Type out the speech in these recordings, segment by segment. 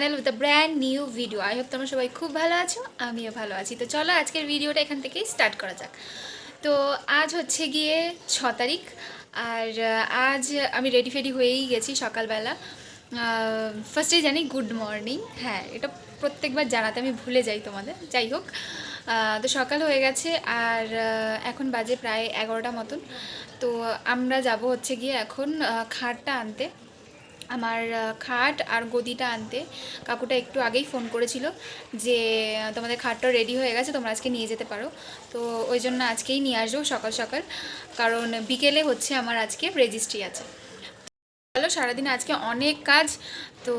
Channel with brand new video I hope তোমরা সবাই খুব ভালো আছো, আমিও ভালো আছি। তো চলো আজকের ভিডিওটা এখান থেকেই স্টার্ট করা যাক। তো আজ হচ্ছে গিয়ে ছ তারিখ, আর আজ আমি রেডি ফেডি হয়েই গেছি সকালবেলা। ফার্স্টেই জানি গুড মর্নিং হ্যাঁ এটা প্রত্যেকবার জানাতে আমি ভুলে যাই তোমাদের। যাই হোক তো সকাল হয়ে গেছে, আর এখন বাজে প্রায় এগারোটা মতন। তো আমরা যাব হচ্ছে গিয়ে এখন খাটটা আনতে। আমার খাট আর গদিটা আনতে। কাকুটা একটু আগেই ফোন করেছিল যে তোমাদের খাটটা রেডি হয়ে গেছে, তোমরা আজকে নিয়ে যেতে পারো। তো ওই জন্য আজকেই নিয়ে আসব সকাল সকাল। কারণ বিকেলে হচ্ছে আমার আজকে রেজিস্ট্রি আছে। চলো, সারাদিন আজকে অনেক কাজ। তো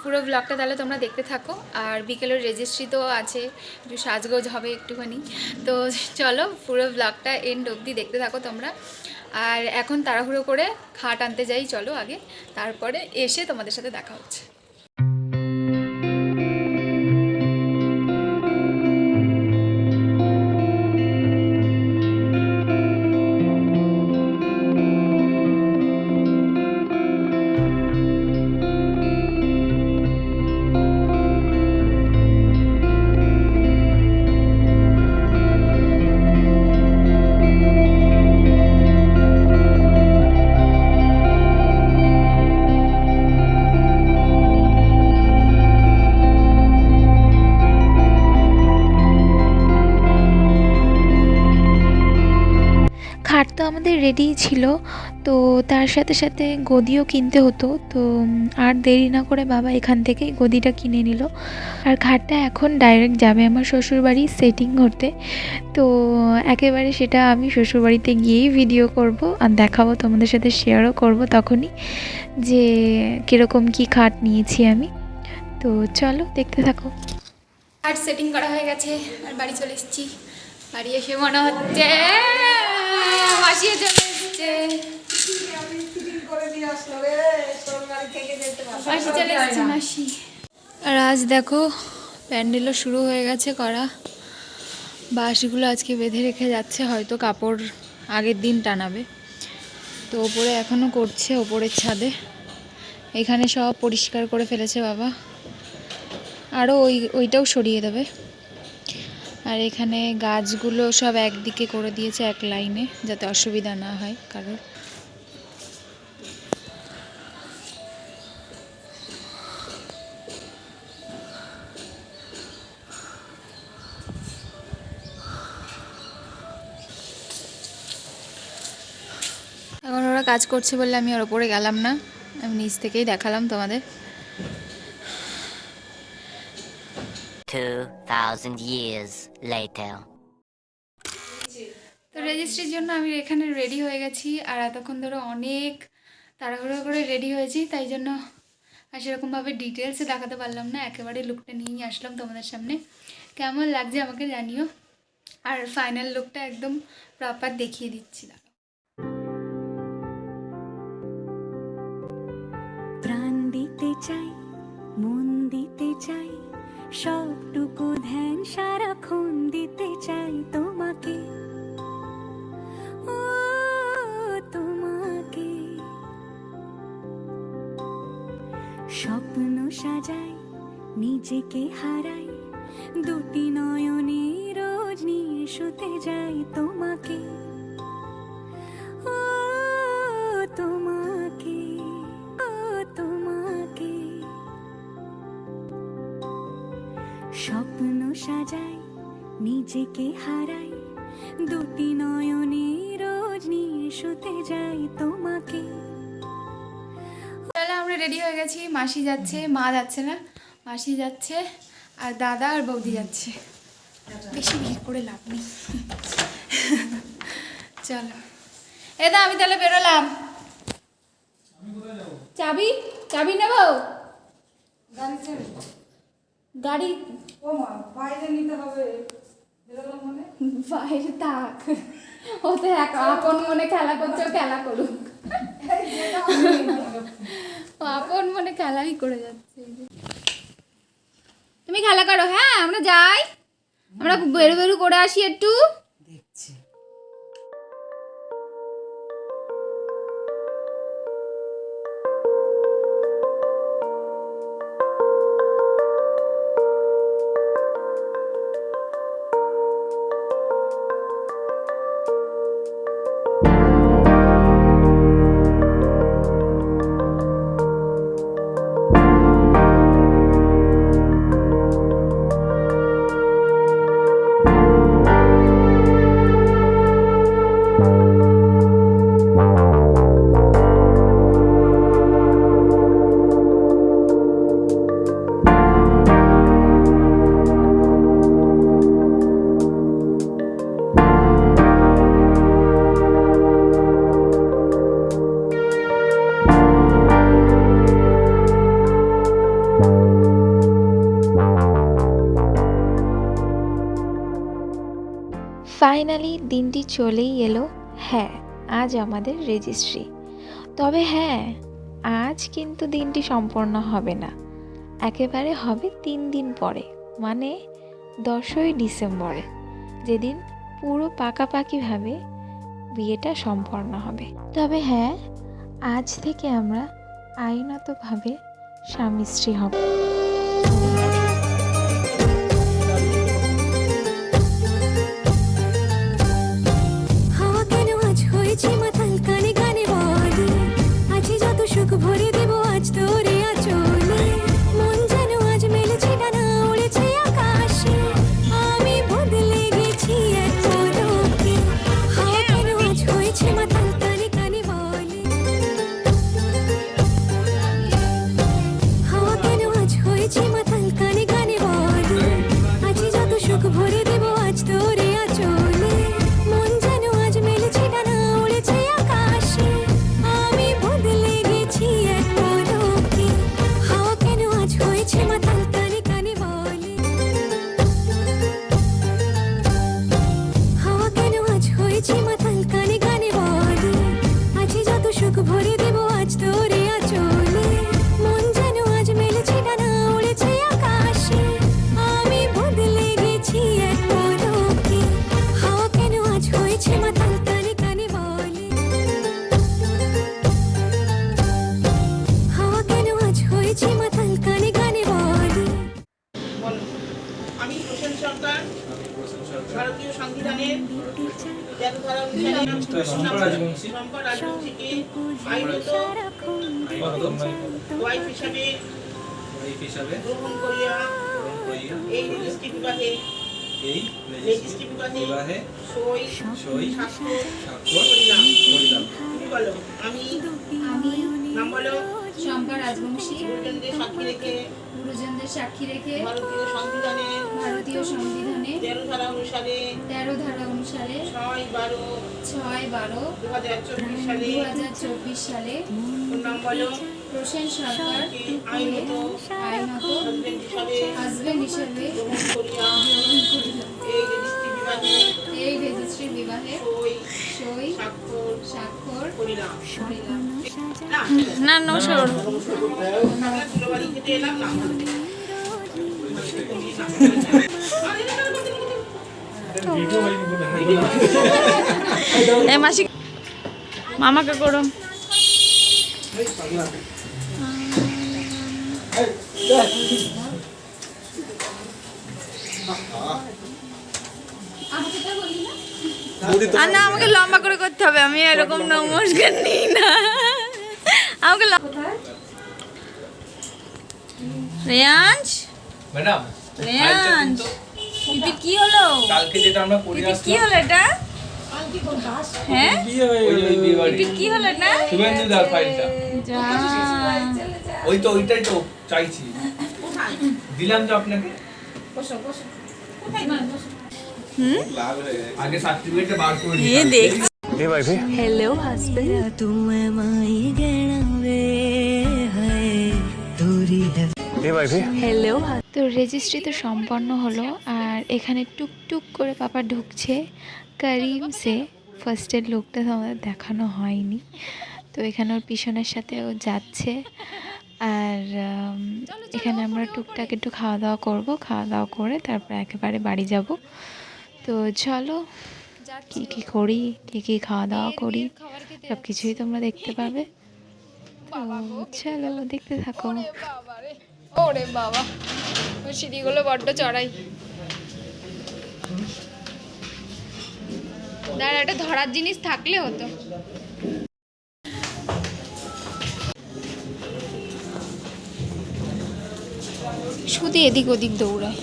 পুরো ব্লগটা তাহলে তোমরা দেখতে থাকো। আর বিকেলের রেজিস্ট্রি তো আছে, একটু সাজগোজ হবে একটুখানি। তো চলো, পুরো ব্লগটা এন্ড অবধি দেখতে থাকো তোমরা। আর এখন তাড়াহুড়ো করে খাট আনতে যাই, চলো আগে। তারপরে এসে তোমাদের সাথে দেখা হচ্ছে। আমাদের রেডি ছিল, তো তার সাথে সাথে গদিও কিনতে হতো, তো আর দেরি না করে বাবা এখান থেকেই গদিটা কিনে নিল। আর খাটটা এখন ডাইরেক্ট যাবে আমার শ্বশুরবাড়ি সেটিং করতে তো একেবারে সেটা আমি শ্বশুরবাড়িতে গিয়েই ভিডিও করব, আর দেখাবো, তোমাদের সাথে শেয়ারও করব তখনই যে কীরকম কি খাট নিয়েছি আমি। তো চলো, দেখতে থাকো। খাট সেটিং করা হয়ে গেছে, আর বাড়ি চলে এসেছি। বাড়ি এসে মনে হচ্ছে মাসিয়ে চলে এসছে মাসি চলে এসছে মাসি। আর আজ দেখো প্যান্ডেলও শুরু হয়ে গেছে করা। বাঁশগুলো আজকে বেঁধে রেখে যাচ্ছে হয়তো কাপড় আগের দিন টানাবে। তো ওপরে এখনও করছে ওপরের ছাদে। এখানে সব পরিষ্কার করে ফেলেছে বাবা। আরও ওই ওইটাও সরিয়ে দেবে। আর এখানে গাছগুলো সব একদিকে করে দিয়েছে এক লাইনে, যাতে অসুবিধা না হয় কারোর। এখন ওরা কাজ করছে বলে আমি ওর ওপরে গেলাম না। আমি নিচ থেকেই দেখালাম তোমাদের। 2,000 years later. তো রেজিস্ট্রির জন্য আমি এখানে রেডি হয়ে গেছি আর এতক্ষণ ধরে অনেক তাড়াহুড়ো করে রেডি হয়েছি তাই জন্য আর সেরকমভাবে ডিটেলসে দেখাতে পারলাম না একেবারে লুকটা নিয়েই আসলাম তোমাদের সামনে। কেমন লাগছে আমাকে জানিও। আর ফাইনাল লুকটা একদম প্রপার দেখিয়ে দিচ্ছি চাই তোমাকে। ও, তোমাকে। স্বপ্ন সাজাই, নিজেকে হারাই। দুটি নয়নে রোজ নিয়ে শুতে যাই তোমাকে। নিজেকে হারাই দুটি নয়নে রোজ নিয়ে শুতে যাই তোমাকে। তাহলে আমরা রেডি হয়ে গেছি। মাসি যাচ্ছে মা যাচ্ছে না। মাসি যাচ্ছে আর দাদা আর বৌদি যাচ্ছে। বেশি ভিড় করে লাভ নেই। চলো। এদা আমি তাহলে বেরোলাম। চাবি? চাবি নেব? গাড়ি? ও মা বাইরে নিতে হবে। বাইরে থাক। ও তো আপন মনে খেলা করছে খেলা করুক। আপন মনে খেলাই করে যাচ্ছে। তুমি খেলা করো হ্যাঁ? আমরা যাই। আমরা বেরু বেরু করে আসি একটু। দিনটি চলেই এলো। হ্যাঁ আজ আমাদের রেজিস্ট্রি তবে হ্যাঁ আজ কিন্তু দিনটি সম্পন্ন হবে না। একেবারে হবে তিন দিন পরে মানে দশই ডিসেম্বরে, যেদিন পুরো পাকাপাকিভাবে বিয়েটা সম্পন্ন হবে। তবে হ্যাঁ আজ থেকে আমরা আইনতভাবে স্বামী স্ত্রী হব। হিসাবে? গ্রহণ করিয়া গ্রহণ করিয়া এই রেজিস্ট্রি বিবাহে এই রেজিস্ট্রি বিবাহে সই সই স্বাক্ষর স্বাক্ষর করিলাম। করিলাম। তুমি বলো আমি আমি নাম বলো। শঙ্কর রাজবংশী। গুরুজনদের সাক্ষী রেখে গুরুজনদের সাক্ষী রেখে ভারতীয় সংবিধানে ভারতীয় সংবিধানে তেরো ধারা অনুসারে তেরো ধারা অনুসারে ছয় বারো ছয় বারো দু হাজার চব্বিশ সালে দু হাজার চব্বিশ সালে নাম বলো প্রসেন সরকার আইনত আইনত হাজবেন্ড হিসাবে এই রেজিস্ট্রি বিবাহে সই স্বাক্ষর স্বাক্ষর করিলাম না এ মাসি মামাকে করো। আর না আমাকে লম্বা করে করতে হবে আমি এরকম নমস্কার নিই না। আমাকে রেয়াঞ্জ? ম্যাডাম রেয়াঞ্জ? পিপি কি হলো কালকে যেটা আমরা করে পিপি কি হলো এটা হ্যাঁ ওই যে ওই বিয়ে বাড়ি পিপি কি হলো এটা শুভেন্দু দার ফাইলটা যা। ওই তো ওইটাই তো চাইছি দিলাম তো আপনাকে আগে সার্টিফিকেটটা বার করে এ দেখ हेलो हस्बैंड तुम माई गणा वे है दूरी है हेलो তো রেজিস্ট্রি তো সম্পন্ন হলো আর এখানে টুকটুক করে পাপা ঢুকছে করিমসে ফার্স্টের লোকটা তো আমাদের দেখানো হয়নি। তো এখানে ওর পিছনের সাথে ও যাচ্ছে। আর এখানে আমরা টুকটাক একটু খাওয়া দাওয়া করব। খাওয়া দাওয়া করে তারপর একেবারে বাড়ি যাব। তো চলো, কী কী করি, কী কী খাওয়া দাওয়া করি সব কিছুই তোমরা দেখতে পাবে। চলো, দেখতে থাকো। ওরে বাবা সিঁড়িগুলো বড্ড চড়াই। দাঁড়া একটা ধরার জিনিস থাকলে হতো শুধু এদিক ওদিক দৌড়ায়।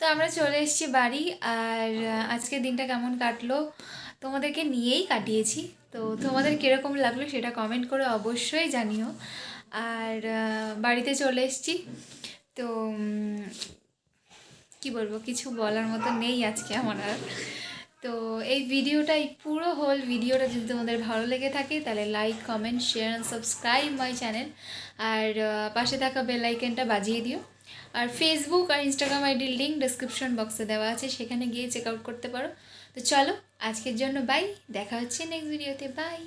তো আমরা চলে এসেছি বাড়ি আর আজকের দিনটা কেমন কাটলো? তোমাদেরকে নিয়েই কাটিয়েছি। তো তোমাদের কীরকম লাগল সেটা কমেন্ট করে অবশ্যই জানিও। আর বাড়িতে চলে এসেছি। তো কি বলব, কিছু বলার মতো নেই আজকে আমার আর। তো এই ভিডিওটা এই পুরো হোল ভিডিওটা যদি তোমাদের ভালো লেগে থাকে, তাহলে like comment share and subscribe my channel আর পাশে থাকা বেল বাজিয়ে দিও। আর ফেসবুক আর ইনস্টাগ্রাম আইডির লিঙ্ক ডিসক্রিপশন বক্সে দেওয়া আছে, সেখানে গিয়ে চেক আউট করতে পারো। তো চলো, আজকের জন্য বাই দেখা হচ্ছে নেক্সট ভিডিওতে বাই